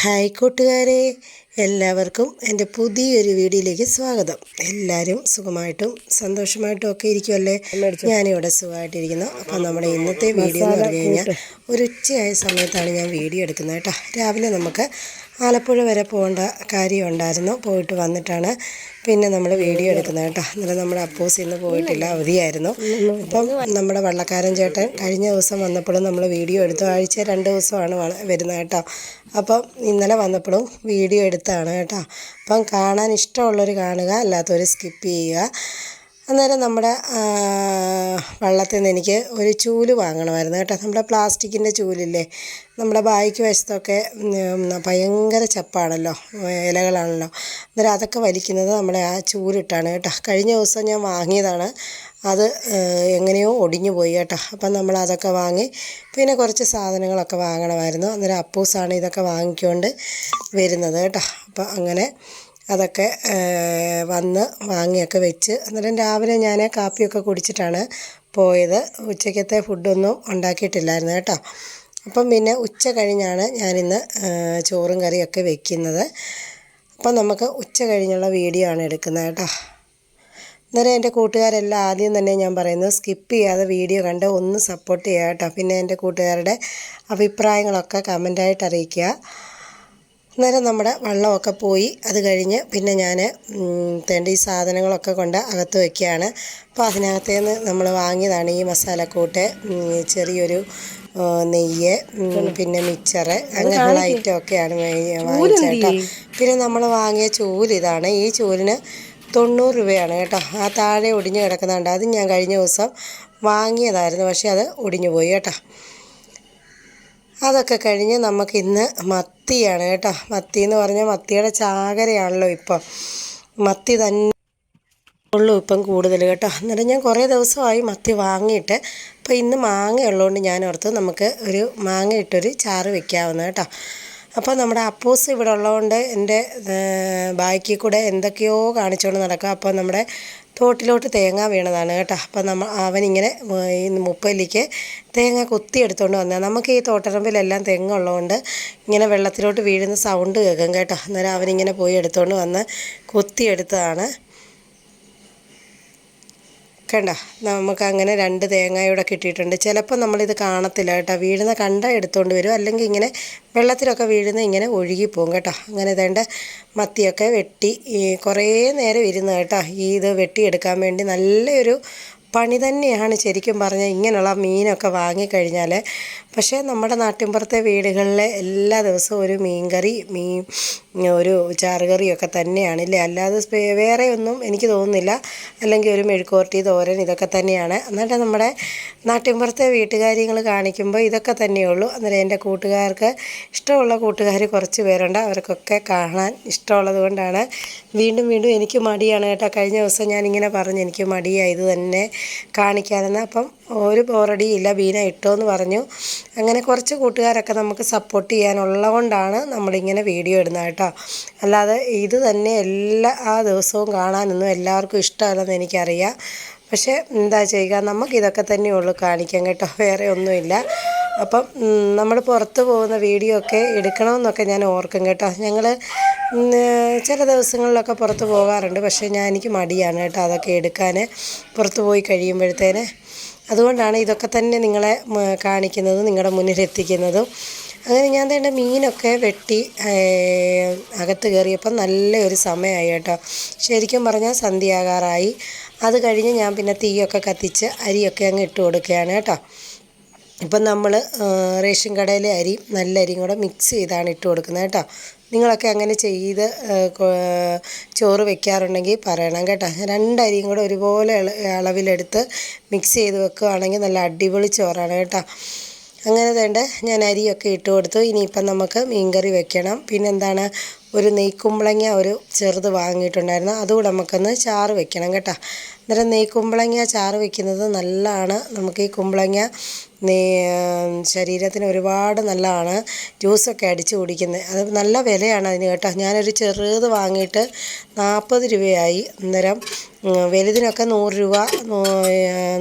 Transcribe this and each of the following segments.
Hi കൂട്ടുകാരെ എല്ലാവർക്കും എന്റെ പുതിയൊരു വീഡിയോയിലേക്ക് സ്വാഗതം. എല്ലാവരും സുഖമായിട്ടും സന്തോഷമായിട്ടും ഒക്കെ ഇരിക്കുമല്ലേ ഞാനിവിടെ സുഖമായിട്ടിരിക്കുന്നു. അപ്പം നമ്മുടെ ഇന്നത്തെ വീഡിയോ എന്ന് പറഞ്ഞു കഴിഞ്ഞാൽ ഒരു ഉച്ചയായ സമയത്താണ് ഞാൻ വീഡിയോ എടുക്കുന്നത് കേട്ടോ. രാവിലെ നമുക്ക് ആലപ്പുഴ വരെ പോകേണ്ട കാര്യം ഉണ്ടായിരുന്നു. പോയിട്ട് വന്നിട്ടാണ് പിന്നെ നമ്മൾ വീഡിയോ എടുക്കുന്നത് കേട്ടോ. അന്നേരം നമ്മുടെ അപ്പൂസ് ഇന്ന് പോയിട്ടില്ല അവധിയായിരുന്നു. അപ്പം നമ്മുടെ വള്ളക്കാരൻ ചേട്ടൻ കഴിഞ്ഞ ദിവസം വന്നപ്പോഴും നമ്മൾ വീഡിയോ എടുത്തു. ആഴ്ച രണ്ട് ദിവസമാണ് വരുന്നത് കേട്ടോ. അപ്പം ഇന്നലെ വന്നപ്പോഴും വീഡിയോ എടുത്താണ് കേട്ടോ. അപ്പം കാണാൻ ഇഷ്ടമുള്ളവർ കാണുക അല്ലാത്തവർ സ്കിപ്പ് ചെയ്യുക. അന്നേരം നമ്മുടെ വള്ളത്തിൽ നിന്ന് എനിക്ക് ഒരു ചൂൽ വാങ്ങണമായിരുന്നു കേട്ടോ. നമ്മുടെ പ്ലാസ്റ്റിക്കിന്റെ ചൂലില്ലേ? നമ്മുടെ ബായിക്ക് വശത്തൊക്കെ ഭയങ്കര ചപ്പാണല്ലോ ഇലകളാണല്ലോ. അന്നേരം അതൊക്കെ വലിക്കുന്നത് നമ്മുടെ ആ ചൂലിട്ടാണ് കേട്ടോ. കഴിഞ്ഞ ദിവസം ഞാൻ വാങ്ങിയതാണ്. അത് എങ്ങനെയോ ഒടിഞ്ഞു പോയി കേട്ടോ. അപ്പം നമ്മൾ അതൊക്കെ വാങ്ങി പിന്നെ കുറച്ച് സാധനങ്ങളൊക്കെ വാങ്ങണമായിരുന്നു. അന്നേരം അപ്പൂസാണ് ഇതൊക്കെ വാങ്ങിക്കൊണ്ട് വരുന്നത് കേട്ടോ. അപ്പം അങ്ങനെ അതൊക്കെ വന്ന് വാങ്ങിയൊക്കെ വെച്ച് അന്നേരം രാവിലെ ഞാൻ കാപ്പിയൊക്കെ കുടിച്ചിട്ടാണ് പോയത്. ഉച്ചയ്ക്കത്തെ ഫുഡൊന്നും ഉണ്ടാക്കിയിട്ടില്ലായിരുന്നു കേട്ടോ. അപ്പം പിന്നെ ഉച്ച കഴിഞ്ഞാണ് ഞാനിന്ന് ചോറും കറിയൊക്കെ വെക്കുന്നത്. അപ്പം നമുക്ക് ഉച്ച കഴിഞ്ഞുള്ള വീഡിയോ ആണ് എടുക്കുന്നത് കേട്ടോ. അന്നേരം എന്റെ കൂട്ടുകാരെല്ലാം ആദ്യം തന്നെ ഞാൻ പറയുന്നത് സ്കിപ്പ് ചെയ്യാതെ വീഡിയോ കണ്ട് ഒന്ന് സപ്പോർട്ട് ചെയ്യുക കേട്ടോ. പിന്നെ എന്റെ കൂട്ടുകാരുടെ അഭിപ്രായങ്ങളൊക്കെ കമന്റായിട്ട് അറിയിക്കുക. അന്നേരം നമ്മുടെ വെള്ളമൊക്കെ പോയി അത് കഴിഞ്ഞ് പിന്നെ ഞാൻ തേണ്ട ഈ സാധനങ്ങളൊക്കെ കൊണ്ട് അകത്ത് വയ്ക്കുകയാണ് അപ്പോൾ അതിനകത്തേന്ന് നമ്മൾ വാങ്ങിയതാണ് ഈ മസാലക്കൂട്ട് ചെറിയൊരു നെയ്യ് പിന്നെ മിച്ചറ് അങ്ങനെയുള്ള ഐറ്റം ഒക്കെയാണ് വാങ്ങിച്ചത് കേട്ടോ. പിന്നെ നമ്മൾ വാങ്ങിയ ചൂൽ ഇതാണ്. ഈ ചൂലിന് തൊണ്ണൂറ് രൂപയാണ് കേട്ടോ. ആ താഴെ ഒടിഞ്ഞ് കിടക്കുന്നുണ്ട്. അത് ഞാൻ കഴിഞ്ഞ ദിവസം വാങ്ങിയതായിരുന്നു പക്ഷേ അത് ഒടിഞ്ഞു പോയി കേട്ടോ. അതൊക്കെ കഴിഞ്ഞ് നമുക്കിന്ന് മത്തിയാണ് കേട്ടോ. മത്തി എന്ന് പറഞ്ഞാൽ മത്തിയുടെ ചാകരയാണല്ലോ ഇപ്പം. മത്തി തന്നെ ഉള്ളൂ ഇപ്പം കൂടുതൽ കേട്ടോ. അന്നേരം ഞാൻ കുറേ ദിവസമായി മത്തി വാങ്ങിയിട്ട് അപ്പോൾ ഇന്ന് മാങ്ങ ഉള്ളതുകൊണ്ട് ഞാൻ ഓർത്ത് നമുക്ക് ഒരു മാങ്ങ ഇട്ടൊരു ചാറ് വെക്കാവുന്ന കേട്ടോ. അപ്പോൾ നമ്മുടെ അപ്പൂസ് ഇവിടെ ഉള്ളതുകൊണ്ട് എന്റെ ബാക്കിൽ കൂടെ എന്തൊക്കെയോ കാണിച്ചുകൊണ്ട് നടക്കുക അപ്പോൾ നമ്മുടെ തോട്ടിലോട്ട് തേങ്ങ വീണതാണ് കേട്ടോ. അപ്പം നമ്മൾ അവനിങ്ങനെ മുപ്പല്ലിക്ക് തേങ്ങ കുത്തി എടുത്തുകൊണ്ട് വന്നത്. നമുക്ക് ഈ തോട്ടറമ്പിലെല്ലാം തെങ്ങുള്ളതുകൊണ്ട് ഇങ്ങനെ വെള്ളത്തിലോട്ട് വീഴുന്ന സൗണ്ട് കേൾക്കും കേട്ടോ. അന്നേരം അവനിങ്ങനെ പോയി എടുത്തുകൊണ്ട് വന്ന് കുത്തിയെടുത്തതാണ് കണ്ട നമുക്ക് അങ്ങനെ രണ്ട് തേങ്ങയൂടെ കിട്ടിയിട്ടുണ്ട്. ചിലപ്പോൾ നമ്മളിത് കാണത്തില്ല കേട്ടോ. വീഴുന്ന കണ്ട എടുത്തുകൊണ്ട് വരും. അല്ലെങ്കിൽ ഇങ്ങനെ വെള്ളത്തിലൊക്കെ വീഴുന്ന ഇങ്ങനെ ഒഴുകിപ്പോകും കേട്ടോ. അങ്ങനെ ഇതേണ്ട മത്തിയൊക്കെ വെട്ടി കുറേ നേരം ഇരുന്ന് കേട്ടോ ഈ ഇത് വെട്ടിയെടുക്കാൻ വേണ്ടി നല്ലൊരു പണി തന്നെയാണ് ശരിക്കും പറഞ്ഞാൽ ഇങ്ങനെയുള്ള മീനൊക്കെ വാങ്ങിക്കഴിഞ്ഞാൽ പക്ഷേ നമ്മുടെ നാട്ടിൻപുറത്തെ വീടുകളിലെ എല്ലാ ദിവസവും ഒരു മീൻകറി മീൻ ഒരു ചാറുകറിയൊക്കെ തന്നെയാണ് ഇല്ലേ അല്ലാതെ വേറെ ഒന്നും എനിക്ക് തോന്നുന്നില്ല. അല്ലെങ്കിൽ ഒരു മെഴുക്കുവരട്ടി തോരൻ ഇതൊക്കെ തന്നെയാണ്. എന്നിട്ട് നമ്മുടെ നാട്ടിൻപുറത്തെ വീട്ടുകാര്യങ്ങൾ കാണിക്കുമ്പോൾ ഇതൊക്കെ തന്നെയുള്ളൂ അന്നേരം എന്റെ കൂട്ടുകാർക്ക് ഇഷ്ടമുള്ള കൂട്ടുകാർ കുറച്ച് പേരുണ്ട്. അവർക്കൊക്കെ കാണാൻ ഇഷ്ടമുള്ളത് കൊണ്ടാണ്. വീണ്ടും വീണ്ടും എനിക്ക് മടിയാണ് കേട്ടോ. കഴിഞ്ഞ ദിവസം ഞാനിങ്ങനെ പറഞ്ഞു എനിക്ക് മടിയായി ഇത് തന്നെ കാണിക്കാനെന്ന്. അപ്പം ഒരു ബോറടിയില്ല ബീന ഇട്ടോ എന്ന് പറഞ്ഞു. അങ്ങനെ കുറച്ച് കൂട്ടുകാരൊക്കെ നമുക്ക് സപ്പോർട്ട് ചെയ്യാനുള്ളതുകൊണ്ടാണ് നമ്മളിങ്ങനെ വീഡിയോ ഇടുന്നത് കേട്ടോ. അല്ലാതെ ഇത് തന്നെ എല്ലാ ആ ദിവസവും കാണാനൊന്നും എല്ലാവർക്കും ഇഷ്ടമല്ലെന്ന് എനിക്കറിയാം. പക്ഷേ എന്താ ചെയ്യുക നമുക്കിതൊക്കെ തന്നെയുള്ളൂ കാണിക്കാൻ കേട്ടോ. വേറെ ഒന്നുമില്ല. അപ്പം നമ്മൾ പുറത്ത് പോകുന്ന വീഡിയോ ഒക്കെ എടുക്കണമെന്നൊക്കെ ഞാൻ ഓർക്കും കേട്ടോ. ഞങ്ങൾ ചില ദിവസങ്ങളിലൊക്കെ പുറത്ത് പോകാറുണ്ട്. പക്ഷേ ഞാൻ എനിക്ക് മടിയാണ് കേട്ടോ അതൊക്കെ എടുക്കാൻ പുറത്ത് പോയി കഴിയുമ്പോഴത്തേന്. അതുകൊണ്ടാണ് ഇതൊക്കെ തന്നെ നിങ്ങളെ കാണിക്കുന്നതും നിങ്ങളുടെ മുന്നിൽ എത്തിക്കുന്നതും. അങ്ങനെ ഞാൻ തേണ്ട മീനൊക്കെ വെട്ടി അകത്ത് കയറിയപ്പം നല്ലൊരു സമയമായി കേട്ടോ. ശരിക്കും പറഞ്ഞാൽ സന്ധ്യയാകാറായി അത് കഴിഞ്ഞ് ഞാൻ പിന്നെ തീയൊക്കെ കത്തിച്ച് അരിയൊക്കെ അങ്ങ് ഇട്ട് കൊടുക്കുകയാണ് കേട്ടോ. ഇപ്പം നമ്മൾ റേഷൻ കടയിലെ അരി നല്ല അരിയും കൂടെ മിക്സ് ചെയ്താണ് ഇട്ട് കൊടുക്കുന്നത് കേട്ടോ. നിങ്ങളൊക്കെ അങ്ങനെ ചെയ്ത് ചോറ് വെക്കാറുണ്ടെങ്കിൽ പറയണം കേട്ടോ. രണ്ടരിയും കൂടെ ഒരുപോലെ അളവിലെടുത്ത് മിക്സ് ചെയ്ത് വെക്കുകയാണെങ്കിൽ നല്ല അടിപൊളി ചോറാണ് കേട്ടോ. അങ്ങനെ വേണ്ട ഞാൻ അരിയൊക്കെ ഇട്ട് കൊടുത്തു. ഇനിയിപ്പം നമുക്ക് മീൻകറി വെക്കണം. പിന്നെന്താണ് ഒരു നെയ്ക്കുമ്പളങ്ങ ഒരു ചെറുത് വാങ്ങിയിട്ടുണ്ടായിരുന്നു. അതുകൂടെ നമുക്കൊന്ന് ചാറ് വെക്കണം കേട്ടോ. അന്നേരം നെയ്ക്കുമ്പളങ്ങ ചാറ് വെക്കുന്നത് നല്ലതാണ്. നമുക്ക് ഈ കുമ്പളങ്ങ ശരീരത്തിന് ഒരുപാട് നല്ലതാണ്. ജ്യൂസൊക്കെ അടിച്ച് കുടിക്കുന്നത്. അത് നല്ല വിലയാണ് അതിന് കേട്ടോ. ഞാനൊരു ചെറുത് വാങ്ങിയിട്ട് നാൽപ്പത് രൂപയായി. അന്നേരം വലുതിനൊക്കെ നൂറ് രൂപ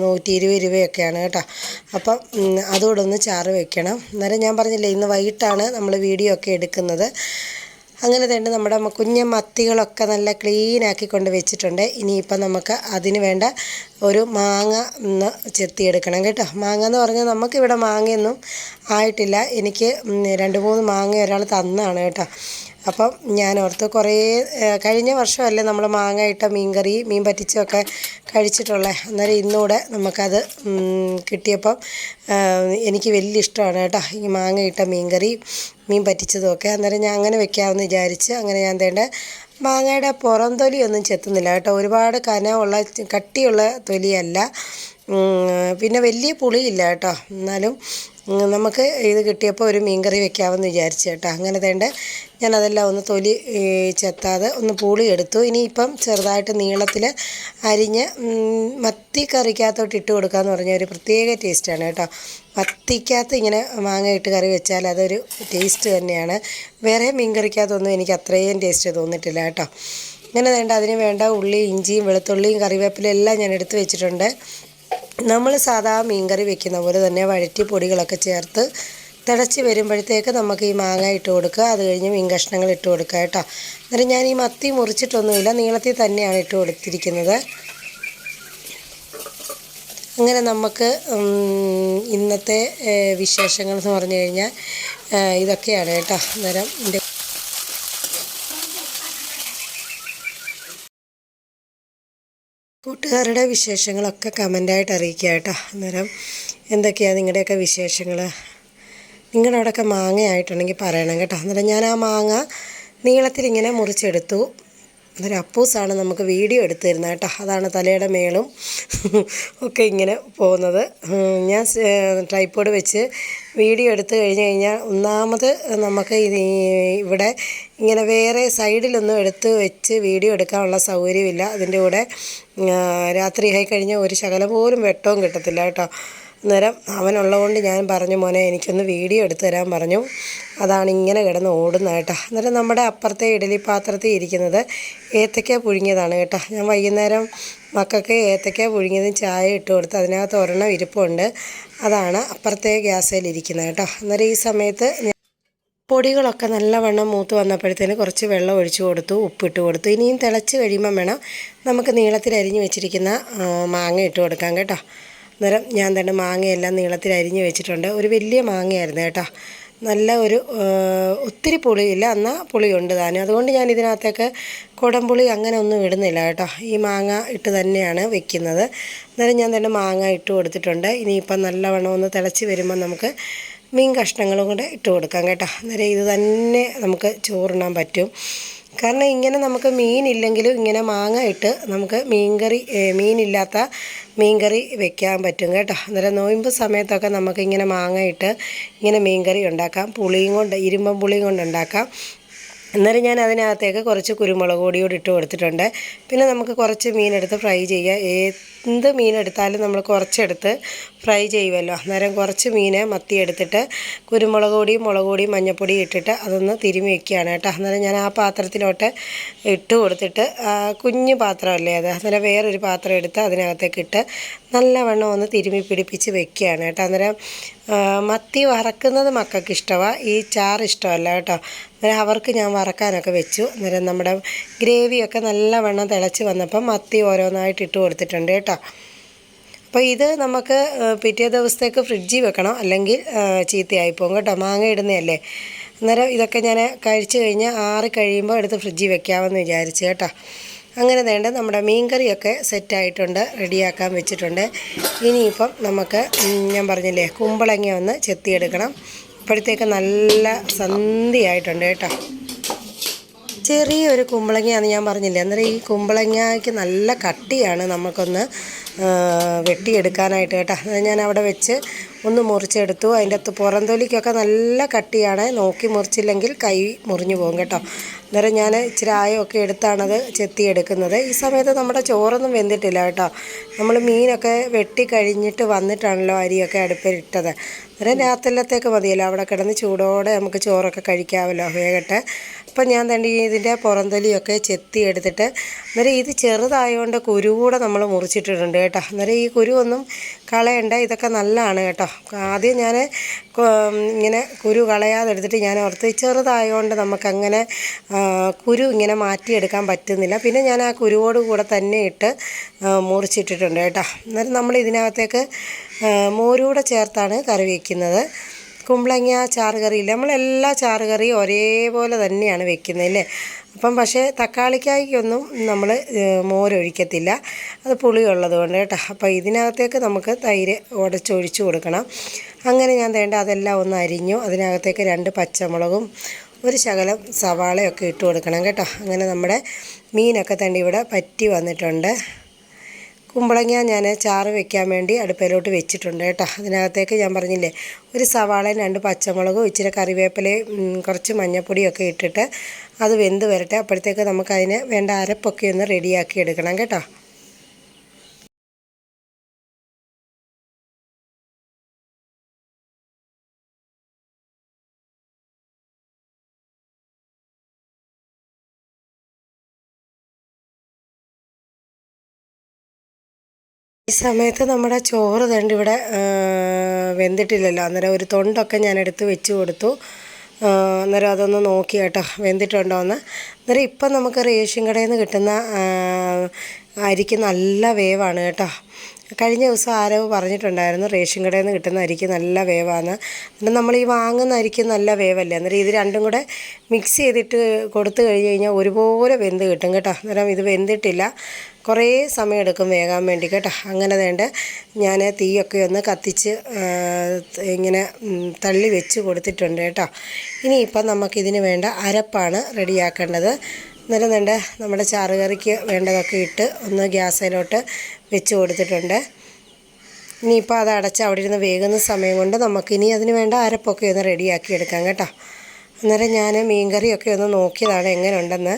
നൂറ്റി ഇരുപത് രൂപയൊക്കെയാണ് കേട്ടോ. അപ്പം ഒന്ന് ചാറ് വെക്കണം. അന്നേരം ഞാൻ പറഞ്ഞില്ലേ ഇന്ന് വൈകിട്ടാണ് നമ്മൾ വീഡിയോ ഒക്കെ എടുക്കുന്നത്. അങ്ങനെ തന്നെ നമ്മുടെ കുഞ്ഞ മത്തികളൊക്കെ നല്ല ക്ലീനാക്കി കൊണ്ട് വെച്ചിട്ടുണ്ട്. ഇനിയിപ്പം നമുക്ക് അതിന് വേണ്ട ഒരു മാങ്ങ ഒന്ന് ചെത്തിയെടുക്കണം കേട്ടോ. മാങ്ങ എന്ന് പറഞ്ഞാൽ നമുക്കിവിടെ മാങ്ങയൊന്നും ആയിട്ടില്ല. എനിക്ക് രണ്ട് മൂന്ന് മാങ്ങ ഒരാൾ തന്നാണ് കേട്ടോ. അപ്പം ഞാൻ ഓർത്ത് കുറേ കഴിഞ്ഞ വർഷമല്ലേ നമ്മൾ മാങ്ങ ഇട്ട മീൻകറി മീൻ പറ്റിച്ചൊക്കെ കഴിച്ചിട്ടുള്ളത് അന്നേരം ഇന്നുകൂടെ നമുക്കത് കിട്ടിയപ്പം എനിക്ക് വലിയ ഇഷ്ടമാണ് കേട്ടോ. ഈ മാങ്ങ ഇട്ട മീൻകറി മീൻ പറ്റിച്ചതുമൊക്കെ അന്നേരം ഞാൻ അങ്ങനെ വെക്കാമെന്ന് വിചാരിച്ച് അങ്ങനെ ഞാൻ തേണ്ട മാങ്ങയുടെ പുറം തൊലിയൊന്നും ചെത്തുന്നില്ല കേട്ടോ. ഒരുപാട് കനമുള്ള കട്ടിയുള്ള തൊലിയല്ല. പിന്നെ വലിയ പുളിയില്ല കേട്ടോ. എന്നാലും നമുക്ക് ഇത് കിട്ടിയപ്പോൾ ഒരു മീൻകറി വെക്കാമെന്ന് വിചാരിച്ചു കേട്ടോ. അങ്ങനെ തേണ്ട ഞാനതെല്ലാം ഒന്ന് തൊലി ചെത്താതെ ഒന്ന് പൂളി എടുത്തു ഇനിയിപ്പം ചെറുതായിട്ട് നീളത്തിൽ അരിഞ്ഞ് മത്തി കറിക്കകത്തോട്ട് ഇട്ട് കൊടുക്കാമെന്ന് പറഞ്ഞ ഒരു പ്രത്യേക ടേസ്റ്റാണ് കേട്ടോ. മത്തിക്കകത്ത് ഇങ്ങനെ മാങ്ങ ഇട്ട് കറി വെച്ചാൽ അതൊരു ടേസ്റ്റ് തന്നെയാണ്. വേറെ മീൻ കറിക്കകത്തൊന്നും എനിക്ക് അത്രയും ടേസ്റ്റ് തോന്നിയിട്ടില്ല കേട്ടോ. ഇങ്ങനെ വേണ്ട അതിന് വേണ്ട ഉള്ളി ഇഞ്ചിയും വെളുത്തുള്ളിയും കറിവേപ്പിലയും എല്ലാം ഞാൻ എടുത്ത് വെച്ചിട്ടുണ്ട്. നമ്മൾ സാധാ മീൻകറി വെക്കുന്ന പോലെ തന്നെ വഴറ്റി പൊടികളൊക്കെ ചേർത്ത് തിളച്ച് വരുമ്പോഴത്തേക്ക് നമുക്ക് ഈ മാങ്ങ ഇട്ട് കൊടുക്കുക. അത് കഴിഞ്ഞ് മീൻ കഷ്ണങ്ങൾ ഇട്ട് കൊടുക്കുക കേട്ടോ. എന്നിട്ട് ഞാൻ ഈ മത്തി മുറിച്ചിട്ടൊന്നുമില്ല നീളത്തിൽ തന്നെയാണ് ഇട്ട് കൊടുത്തിരിക്കുന്നത്. അങ്ങനെ നമുക്ക് ഇന്നത്തെ വിശേഷങ്ങൾ എന്ന് പറഞ്ഞു കഴിഞ്ഞാൽ ഇതൊക്കെയാണ് കേട്ടോ. അന്നേരം കൂട്ടുകാരുടെ വിശേഷങ്ങളൊക്കെ കമന്റായിട്ട് അറിയിക്കുക കേട്ടോ. അന്നേരം എന്തൊക്കെയാണ് നിങ്ങളുടെയൊക്കെ വിശേഷങ്ങൾ നിങ്ങളുടെ അവിടെയൊക്കെ മാങ്ങ ആയിട്ടുണ്ടെങ്കിൽ പറയണം കേട്ടോ. അന്നേരം ഞാൻ ആ മാങ്ങ നീളത്തിൽ നീളത്തിലിങ്ങനെ മുറിച്ചെടുത്തു. അന്നേരം അപ്പൂസാണ് നമുക്ക് വീഡിയോ എടുത്തു തരുന്നത് കേട്ടോ. അതാണ് തലയുടെ മേളും ഒക്കെ ഇങ്ങനെ പോകുന്നത്. ഞാൻ ട്രൈപ്പോഡ് വെച്ച് വീഡിയോ എടുത്തു കഴിഞ്ഞ് കഴിഞ്ഞാൽ ഒന്നാമത് നമുക്ക് ഇത് ഇവിടെ ഇങ്ങനെ വേറെ സൈഡിലൊന്നും എടുത്ത് വെച്ച് വീഡിയോ എടുക്കാനുള്ള സൗകര്യമില്ല. അതിന്റെ കൂടെ രാത്രി ആയി കഴിഞ്ഞാൽ ഒരു ശകലം പോലും വെട്ടവും കിട്ടത്തില്ല കേട്ടോ. അന്നേരം അവനുള്ളതുകൊണ്ട് ഞാൻ പറഞ്ഞു മോനെ എനിക്കൊന്ന് വീഡിയോ എടുത്തു തരാൻ പറഞ്ഞു. അതാണ് ഇങ്ങനെ കിടന്ന് ഓടുന്നത് കേട്ടോ. അന്നേരം നമ്മുടെ അപ്പുറത്തെ ഇഡലി പാത്രത്തിൽ ഇരിക്കുന്നത് ഏത്തക്ക പുഴുങ്ങിയതാണ് കേട്ടോ. ഞാൻ വൈകുന്നേരം മക്കൾക്ക് ഏത്തക്ക പുഴുങ്ങിയതും ചായ ഇട്ട് കൊടുത്ത് അതിനകത്ത് ഒരെണ്ണം ഇരിപ്പുണ്ട്. അതാണ് അപ്പുറത്തെ ഗ്യാസിലിരിക്കുന്നത് കേട്ടോ. അന്നേരം ഈ സമയത്ത് പൊടികളൊക്കെ നല്ലവണ്ണം മൂത്ത് വന്നപ്പോഴത്തേന് കുറച്ച് വെള്ളം ഒഴിച്ചു കൊടുത്തു ഉപ്പിട്ട് കൊടുത്തു. ഇനിയും തിളച്ച് കഴിയുമ്പം വേണം നമുക്ക് നീളത്തിൽ അരിഞ്ഞ് വെച്ചിരിക്കുന്ന മാങ്ങ ഇട്ട് കൊടുക്കാം കേട്ടോ. അന്നേരം ഞാൻ തന്നെ മാങ്ങയെല്ലാം നീളത്തിൽ അരിഞ്ഞ് വെച്ചിട്ടുണ്ട്. ഒരു വലിയ മാങ്ങയായിരുന്നു കേട്ടോ. നല്ല ഒരു ഒത്തിരി പുളിയില്ല. എന്നാൽ പുളിയുണ്ട് താനും അതുകൊണ്ട് ഞാൻ ഇതിനകത്തേക്ക് കുടംപുളി അങ്ങനെ ഒന്നും ഇടുന്നില്ല കേട്ടോ. ഈ മാങ്ങ ഇട്ട് തന്നെയാണ് വെക്കുന്നത്. അന്നേരം ഞാൻ തന്നെ മാങ്ങ ഇട്ട് കൊടുത്തിട്ടുണ്ട്. ഇനിയിപ്പം നല്ലവണ്ണം ഒന്ന് തിളച്ച് വരുമ്പോൾ നമുക്ക് മീൻ കഷ്ണങ്ങളും കൂടെ ഇട്ട് കൊടുക്കാം കേട്ടോ. അന്നേരം ഇത് തന്നെ നമുക്ക് ചോറുണ്ണാൻ പറ്റും. കാരണം ഇങ്ങനെ നമുക്ക് മീനില്ലെങ്കിലും ഇങ്ങനെ മാങ്ങ ഇട്ട് നമുക്ക് മീൻകറി മീനില്ലാത്ത മീൻകറി വെക്കാൻ പറ്റും കേട്ടോ. അന്നേരം നോയമ്പ് സമയത്തൊക്കെ നമുക്ക് ഇങ്ങനെ മാങ്ങ ഇട്ട് ഇങ്ങനെ മീൻകറി ഉണ്ടാക്കാം. പുളിയും കൊണ്ട് ഇരുമ്പം പുളിയും കൊണ്ട് ഉണ്ടാക്കാം. അന്നേരം ഞാൻ അതിനകത്തേക്ക് കുറച്ച് കുരുമുളക് പൊടിയോട് ഇട്ട് കൊടുത്തിട്ടുണ്ട്. പിന്നെ നമുക്ക് കുറച്ച് മീനെടുത്ത് ഫ്രൈ ചെയ്യുക എന്ത് മീനെടുത്താലും നമ്മൾ കുറച്ചെടുത്ത് ഫ്രൈ ചെയ്യുമല്ലോ. അന്നേരം കുറച്ച് മീൻ മത്തി എടുത്തിട്ട് കുരുമുളക് പൊടിയും മുളക് പൊടിയും മഞ്ഞപ്പൊടിയും ഇട്ടിട്ട് അതൊന്ന് തിരുമി വെക്കുകയാണ് കേട്ടോ. അന്നേരം ഞാൻ ആ പാത്രത്തിലോട്ട് ഇട്ട് കൊടുത്തിട്ട് കുഞ്ഞു പാത്രമല്ലേ അത്? അന്നേരം വേറൊരു പാത്രം എടുത്ത് അതിനകത്തേക്ക് ഇട്ട് നല്ലവണ്ണം ഒന്ന് തിരുമി പിടിപ്പിച്ച് വെക്കുകയാണ് കേട്ടോ. അന്നേരം മത്തി വറക്കുന്നത് മക്കൾക്ക് ഇഷ്ടമാണ് ഈ ചാറ് ഇഷ്ടമല്ല കേട്ടോ. അന്നേരം അവർക്ക് ഞാൻ വറക്കാനൊക്കെ വെച്ചു. അന്നേരം നമ്മുടെ ഗ്രേവിയൊക്കെ നല്ലവണ്ണം തിളച്ച് വന്നപ്പം മത്തി ഓരോന്നായിട്ട് ഇട്ട് കൊടുത്തിട്ടുണ്ട് കേട്ടോ. അപ്പോൾ ഇത് നമുക്ക് പിറ്റേ ദിവസത്തേക്ക് ഫ്രിഡ്ജിൽ വെക്കണം. അല്ലെങ്കിൽ ചീത്തയായി പോകും കേട്ടോ. മാങ്ങ ഇടുന്നതല്ലേ. അന്നേരം ഇതൊക്കെ ഞാൻ കഴിച്ചു കഴിഞ്ഞാൽ ആറി കഴിയുമ്പോൾ എടുത്ത് ഫ്രിഡ്ജിൽ വെക്കാമെന്ന് വിചാരിച്ചു കേട്ടോ. അങ്ങനെ വേണ്ട നമ്മുടെ മീൻകറിയൊക്കെ സെറ്റായിട്ടുണ്ട് റെഡിയാക്കാൻ വെച്ചിട്ടുണ്ട്. ഇനിയിപ്പം നമുക്ക് ഞാൻ പറഞ്ഞില്ലേ കുമ്പളങ്ങ ഒന്ന് ചെത്തിയെടുക്കണം. ഇപ്പോഴത്തേക്ക് നല്ല സന്ധിയായിട്ടുണ്ട് കേട്ടോ. ചെറിയൊരു കുമ്പളങ്ങയാന്ന് ഞാൻ പറഞ്ഞില്ലേ അന്നേരം ഈ കുമ്പളങ്ങയ്ക്ക് നല്ല കട്ടിയാണ് നമുക്കൊന്ന് വെട്ടിയെടുക്കാനായിട്ട് കേട്ടോ. അത് ഞാൻ അവിടെ വെച്ച് ഒന്ന് മുറിച്ചെടുത്തു. അതിന്റെ അകത്ത് പുറംതൊലിക്കൊക്കെ നല്ല കട്ടിയാണ്. നോക്കി മുറിച്ചില്ലെങ്കിൽ കൈ മുറിഞ്ഞു പോകും കേട്ടോ. അന്നേരം ഞാൻ ഇച്ചിരി ആയമൊക്കെ എടുത്താണത് ചെത്തിയെടുക്കുന്നത്. ഈ സമയത്ത് നമ്മുടെ ചോറൊന്നും വെന്തിട്ടില്ല കേട്ടോ. നമ്മൾ മീനൊക്കെ വെട്ടി കഴിഞ്ഞിട്ട് വന്നിട്ടാണല്ലോ അരിയൊക്കെ അടുപ്പിലിട്ടത്. അന്നേരം രാത്രിയിലത്തേക്ക് മതിയല്ലോ. അവിടെ കിടന്ന് ചൂടോടെ നമുക്ക് ചോറൊക്കെ കഴിക്കാമല്ലോ വേഗട്ടെ. അപ്പം ഞാൻ തന്നെ ഇതിന്റെ പുറന്തലിയൊക്കെ ചെത്തി എടുത്തിട്ട് അന്നേരം ഇത് ചെറുതായതുകൊണ്ട് കുരു കൂടെ നമ്മൾ മുറിച്ചിട്ടിട്ടുണ്ട് കേട്ടോ. അന്നേരം ഈ കുരു ഒന്നും കളയണ്ട ഇതൊക്കെ നല്ലതാണ് കേട്ടോ. ആദ്യം ഞാൻ ഇങ്ങനെ കുരു കളയാതെ എടുത്തിട്ട് ഞാൻ ഓർത്ത് ചെറുതായതുകൊണ്ട് നമുക്കങ്ങനെ കുരു ഇങ്ങനെ മാറ്റിയെടുക്കാൻ പറ്റുന്നില്ല. പിന്നെ ഞാൻ ആ കുരുവോട് കൂടെ തന്നെ ഇട്ട് മുറിച്ചിട്ടിട്ടുണ്ട് കേട്ടോ. അന്നേരം നമ്മൾ ഇതിനകത്തേക്ക് മോരൂടെ ചേർത്താണ് കറി വയ്ക്കുന്നത് കുമ്പളങ്ങ ചാറുകറിയില്ല? നമ്മളെല്ലാ ചാറുകറിയും ഒരേപോലെ തന്നെയാണ് വെക്കുന്നത് അല്ലേ? അപ്പം പക്ഷേ തക്കാളിക്കായ്ക്കൊന്നും നമ്മൾ മോരൊഴിക്കത്തില്ല. അത് പുളിയുള്ളത് കൊണ്ട് കേട്ടോ. അപ്പോൾ ഇതിനകത്തേക്ക് നമുക്ക് തൈര് ഉടച്ചൊഴിച്ച് കൊടുക്കണം. അങ്ങനെ ഞാൻ വേണ്ട അതെല്ലാം ഒന്ന് അരിഞ്ഞു. അതിനകത്തേക്ക് രണ്ട് പച്ചമുളകും ഒരു ശകലം സവാളയൊക്കെ ഇട്ട് കൊടുക്കണം കേട്ടോ. അങ്ങനെ നമ്മുടെ മീനൊക്കെ തന്നെ ഇവിടെ പറ്റി വന്നിട്ടുണ്ട്. കുമ്പളങ്ങ ഞാൻ ചാറ് വെക്കാൻ വേണ്ടി അടുപ്പിലോട്ട് വെച്ചിട്ടുണ്ട് കേട്ടോ. അതിനകത്തേക്ക് ഞാൻ പറഞ്ഞില്ലേ ഒരു സവാളയും രണ്ട് പച്ചമുളകും ഇച്ചിരി കറിവേപ്പിലയും കുറച്ച് മഞ്ഞൾപ്പൊടിയൊക്കെ ഇട്ടിട്ട് അത് വെന്ത് വരട്ടെ. അപ്പോഴത്തേക്ക് നമുക്കതിന് വേണ്ട അരപ്പൊക്കെ ഒന്ന് റെഡിയാക്കി എടുക്കണം കേട്ടോ. ഈ സമയത്ത് നമ്മുടെ ചോറ് തണ്ട് ഇവിടെ വെന്തിട്ടില്ലല്ലോ. അന്നേരം ഒരു തൊണ്ടൊക്കെ ഞാൻ എടുത്ത് വെച്ച് കൊടുത്തു. അന്നേരം അതൊന്ന് നോക്കി കേട്ടോ വെന്തിട്ടുണ്ടോ എന്ന് അന്നേരം ഇപ്പം നമുക്ക് റേഷൻ കടയിൽ നിന്ന് കിട്ടുന്ന അരിക്ക് നല്ല വേവാണ് കേട്ടോ. കഴിഞ്ഞ ദിവസം ആരോ പറഞ്ഞിട്ടുണ്ടായിരുന്നു റേഷൻ കടയിൽ നിന്ന് കിട്ടുന്ന അരിക്ക് നല്ല വേവാണ് എന്നിട്ട് നമ്മൾ ഈ വാങ്ങുന്ന അരിക്ക് നല്ല വേവല്ലേ? അന്നേരം ഇത് രണ്ടും കൂടെ മിക്സ് ചെയ്തിട്ട് കൊടുത്തു കഴിഞ്ഞ് കഴിഞ്ഞാൽ ഒരുപോലെ വെന്ത് കിട്ടും കേട്ടോ. അന്നേരം ഇത് വെന്തിട്ടില്ല. കുറേ സമയം എടുക്കും വേകാൻ വേണ്ടി കേട്ടോ. അങ്ങനെ വേണ്ട. ഞാൻ തീയൊക്കെ ഒന്ന് കത്തിച്ച് ഇങ്ങനെ തള്ളി വെച്ച് കൊടുത്തിട്ടുണ്ട് കേട്ടോ. ഇനിയിപ്പം നമുക്കിതിന് വേണ്ട അരപ്പാണ് റെഡിയാക്കേണ്ടത്. അന്നേരം വേണ്ട നമ്മുടെ ചാറുകറിക്ക് വേണ്ടതൊക്കെ ഇട്ട് ഒന്ന് ഗ്യാസിലോട്ട് വെച്ച് കൊടുത്തിട്ടുണ്ട്. ഇനിയിപ്പോൾ അത് അടച്ച് അവിടെ ഇരുന്ന് വേകുന്ന സമയം കൊണ്ട് നമുക്കിനി അതിന് വേണ്ട അരപ്പൊക്കെ ഒന്ന് റെഡിയാക്കി എടുക്കാം കേട്ടോ. അന്നേരം ഞാൻ മീൻകറിയൊക്കെ ഒന്ന് നോക്കിയതാണ് എങ്ങനെ ഉണ്ടെന്ന്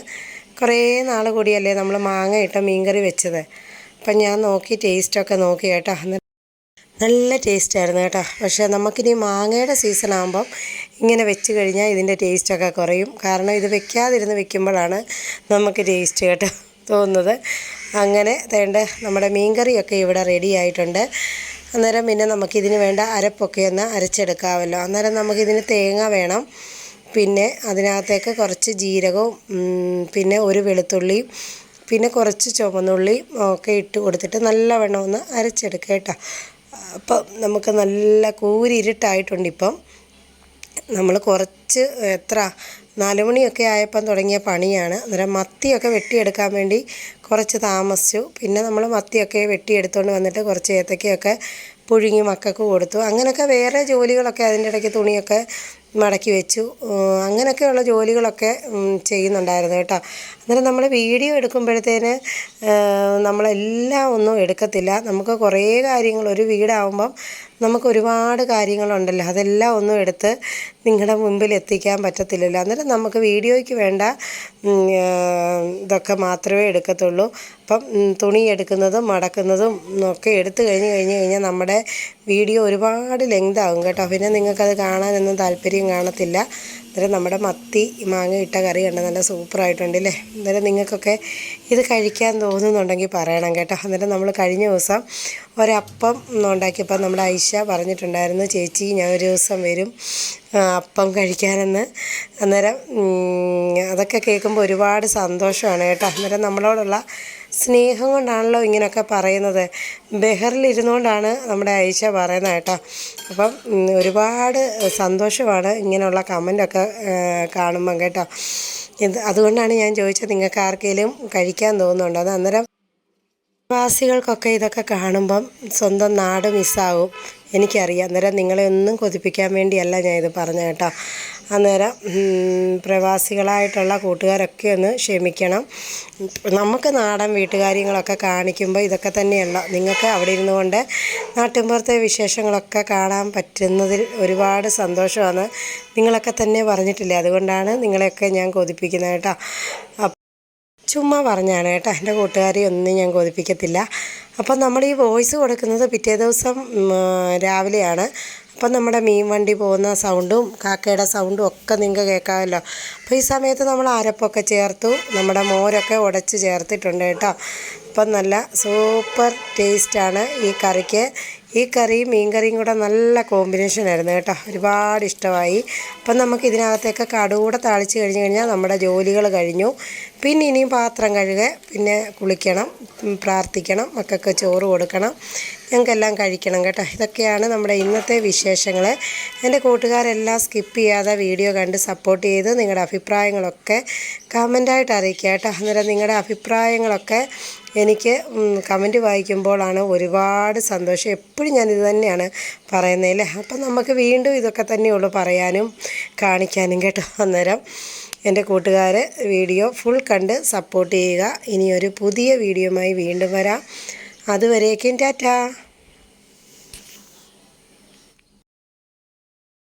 കുറേ നാൾ കൂടിയല്ലേ നമ്മൾ മാങ്ങ ഇട്ട മീൻകറി വെച്ചത്. അപ്പം ഞാൻ നോക്കി ടേസ്റ്റൊക്കെ നോക്കി കേട്ടോ. നല്ല ടേസ്റ്റായിരുന്നു കേട്ടോ. പക്ഷേ നമുക്കിനി മാങ്ങയുടെ സീസൺ ആകുമ്പം ഇങ്ങനെ വെച്ച് കഴിഞ്ഞാൽ ഇതിന്റെ ടേസ്റ്റൊക്കെ കുറയും. കാരണം ഇത് വെക്കാതിരുന്ന് വെക്കുമ്പോഴാണ് നമുക്ക് ടേസ്റ്റ് കേട്ടോ തോന്നുന്നത്. അങ്ങനെ തേണ്ട നമ്മുടെ മീൻകറിയൊക്കെ ഇവിടെ റെഡി ആയിട്ടുണ്ട്. അന്നേരം പിന്നെ നമുക്കിതിന് വേണ്ട അരപ്പൊക്കെ ഒന്ന് അരച്ചെടുക്കാമല്ലോ. അന്നേരം നമുക്കിതിന് തേങ്ങ വേണം. പിന്നെ അതിനകത്തേക്ക് കുറച്ച് ജീരകവും പിന്നെ ഒരു വെളുത്തുള്ളിയും പിന്നെ കുറച്ച് ചുവന്നുള്ളി ഒക്കെ ഇട്ട് കൊടുത്തിട്ട് നല്ലവണ്ണം ഒന്ന് അരച്ചെടുക്കുക കേട്ടോ. അപ്പം നമുക്ക് നല്ല കൂരിരുട്ടായിട്ടുണ്ട് ഇപ്പം. നമ്മൾ കുറച്ച് എത്ര നാല് മണിയൊക്കെ ആയപ്പം തുടങ്ങിയ പണിയാണ്. അന്നേരം മത്തിയൊക്കെ വെട്ടിയെടുക്കാൻ വേണ്ടി കുറച്ച് താമസിച്ചു. പിന്നെ നമ്മൾ മത്തിയൊക്കെ വെട്ടിയെടുത്തുകൊണ്ട് വന്നിട്ട് കുറച്ച് ഏത്തക്കയൊക്കെ പുഴുങ്ങി മക്കൾക്ക് കൊടുത്തു. അങ്ങനെയൊക്കെ വേറെ ജോലികളൊക്കെ അതിന്റെ ഇടയ്ക്ക് തുണിയൊക്കെ മടക്കി വെച്ചു. അങ്ങനെയൊക്കെയുള്ള ജോലികളൊക്കെ ചെയ്യുന്നുണ്ടായിരുന്നു കേട്ടോ. അന്നേരം നമ്മൾ വീഡിയോ എടുക്കുമ്പോഴത്തേന് നമ്മളെല്ലാം ഒന്നും എടുക്കത്തില്ല. നമുക്ക് കുറേ കാര്യങ്ങൾ ഒരു വീടാകുമ്പം നമുക്ക് ഒരുപാട് കാര്യങ്ങളുണ്ടല്ലോ. അതെല്ലാം ഒന്നും എടുത്ത് നിങ്ങളുടെ മുമ്പിൽ എത്തിക്കാൻ പറ്റത്തില്ലല്ലോ. അന്നേരം നമുക്ക് വീഡിയോയ്ക്ക് വേണ്ട ഇതൊക്കെ മാത്രമേ എടുക്കത്തുള്ളൂ. അപ്പം തുണി എടുക്കുന്നതും മടക്കുന്നതും ഒക്കെ എടുത്തു കഴിഞ്ഞ് കഴിഞ്ഞ് കഴിഞ്ഞാൽ നമ്മുടെ വീഡിയോ ഒരുപാട് ലെങ്ത് ആകും കേട്ടോ. പിന്നെ നിങ്ങൾക്കത് കാണാനൊന്നും താല്പര്യം കാണത്തില്ല. അന്നേരം നമ്മുടെ മത്തി മാങ്ങ ഇട്ട കറി കണ്ട നല്ല സൂപ്പറായിട്ടുണ്ട് അല്ലേ അന്നേരം നിങ്ങൾക്കൊക്കെ ഇത് കഴിക്കാൻ തോന്നുന്നുണ്ടെങ്കിൽ പറയണം കേട്ടോ. അന്നേരം നമ്മൾ കഴിഞ്ഞ ദിവസം ഒരപ്പം ഉണ്ടാക്കിയപ്പോൾ നമ്മുടെ ഐഷ പറഞ്ഞിട്ടുണ്ടായിരുന്നു ചേച്ചി ഞാൻ ഒരു ദിവസം വരും അപ്പം കഴിക്കാനെന്ന്. അന്നേരം അതൊക്കെ കേൾക്കുമ്പോൾ ഒരുപാട് സന്തോഷമാണ് കേട്ടോ. അന്നേരം നമ്മളോടുള്ള സ്നേഹം കൊണ്ടാണല്ലോ ഇങ്ങനെയൊക്കെ പറയുന്നത്. ബെഹറിലിരുന്നുകൊണ്ടാണ് നമ്മുടെ ഐഷ പറയുന്നത് കേട്ടോ. അപ്പം ഒരുപാട് സന്തോഷമാണ് ഇങ്ങനെയുള്ള കമന്റൊക്കെ കാണുമ്പം കേട്ടോ. ഇത് അതുകൊണ്ടാണ് ഞാൻ ചോദിച്ചത് നിങ്ങൾക്ക് ആർക്കെങ്കിലും കഴിക്കാൻ തോന്നുന്നുണ്ടോ? അത് അന്നേരം വാസികൾക്കൊക്കെ ഇതൊക്കെ കാണുമ്പം സ്വന്തം നാട് മിസ്സാവും എനിക്കറിയാം. അന്നേരം നിങ്ങളെ ഒന്നും കൊതിപ്പിക്കാൻ വേണ്ടിയല്ല ഞാൻ ഇത് പറഞ്ഞ കേട്ടോ. അന്നേരം പ്രവാസികളായിട്ടുള്ള കൂട്ടുകാരൊക്കെ ഒന്ന് ക്ഷമിക്കണം. നമുക്ക് നാടൻ വീട്ടുകാര്യങ്ങളൊക്കെ കാണിക്കുമ്പോൾ ഇതൊക്കെ തന്നെയല്ല. നിങ്ങൾക്ക് അവിടെ ഇരുന്നു കൊണ്ട് നാട്ടിൻപുറത്തെ വിശേഷങ്ങളൊക്കെ കാണാൻ പറ്റുന്നതിൽ ഒരുപാട് സന്തോഷമാണ്. നിങ്ങളൊക്കെ തന്നെ പറഞ്ഞിട്ടില്ലേ? അതുകൊണ്ടാണ് നിങ്ങളെയൊക്കെ ഞാൻ കൊതിപ്പിക്കുന്നത് കേട്ടോ. ചുമ്മാ പറഞ്ഞാണ് കേട്ടോ. എന്റെ കൂട്ടുകാരെ ഒന്നും ഞാൻ കൊതിപ്പിക്കത്തില്ല. അപ്പം നമ്മൾ ഈ വോയിസ് കൊടുക്കുന്നത് പിറ്റേ ദിവസം രാവിലെയാണ്. അപ്പം നമ്മുടെ മീൻ വണ്ടി പോകുന്ന സൗണ്ടും കാക്കയുടെ സൗണ്ടും ഒക്കെ നിങ്ങൾക്ക് കേൾക്കാമല്ലോ. അപ്പോൾ ഈ സമയത്ത് നമ്മൾ അരപ്പൊക്കെ ചേർത്തു. നമ്മുടെ മോരൊക്കെ ഉടച്ച് ചേർത്തിട്ടുണ്ട് കേട്ടോ. അപ്പം നല്ല സൂപ്പർ ടേസ്റ്റാണ് ഈ കറിക്ക്. ഈ കറിയും മീൻ കറിയും കൂടെ നല്ല കോമ്പിനേഷൻ ആയിരുന്നു കേട്ടോ. ഒരുപാട് ഇഷ്ടമായി. അപ്പം നമുക്ക് ഇതിനകത്തേക്ക് കടുകൂടെ താളിച്ച് കഴിഞ്ഞ് കഴിഞ്ഞാൽ നമ്മുടെ ജോലികൾ കഴിഞ്ഞു. പിന്നെ ഇനിയും പാത്രം കഴുകുക പിന്നെ കുളിക്കണം പ്രാർത്ഥിക്കണം മക്കൾക്ക് ചോറ് കൊടുക്കണം. ഞങ്ങൾക്കെല്ലാം കഴിക്കണം കേട്ടോ. ഇതൊക്കെയാണ് നമ്മുടെ ഇന്നത്തെ വിശേഷങ്ങൾ. എന്റെ കൂട്ടുകാരെല്ലാം സ്കിപ്പ് ചെയ്യാതെ വീഡിയോ കണ്ട് സപ്പോർട്ട് ചെയ്ത് നിങ്ങളുടെ അഭിപ്രായങ്ങളൊക്കെ കമന്റായിട്ട് അറിയിക്കുക കേട്ടോ. അന്നേരം നിങ്ങളുടെ അഭിപ്രായങ്ങളൊക്കെ എനിക്ക് കമന്റ് വായിക്കുമ്പോഴാണ് ഒരുപാട് സന്തോഷം. എപ്പോഴും ഞാനിത് തന്നെയാണ് പറയുന്നത് അല്ലേ? അപ്പം നമുക്ക് വീണ്ടും ഇതൊക്കെ തന്നെയുള്ളൂ പറയാനും കാണിക്കാനും കേട്ടോ. അന്നേരം എന്റെ കൂട്ടുകാർ വീഡിയോ ഫുൾ കണ്ട് സപ്പോർട്ട് ചെയ്യുക. ഇനിയൊരു പുതിയ വീഡിയോയുമായി വീണ്ടും വരാം. അതുവരേക്കും ടാറ്റാ.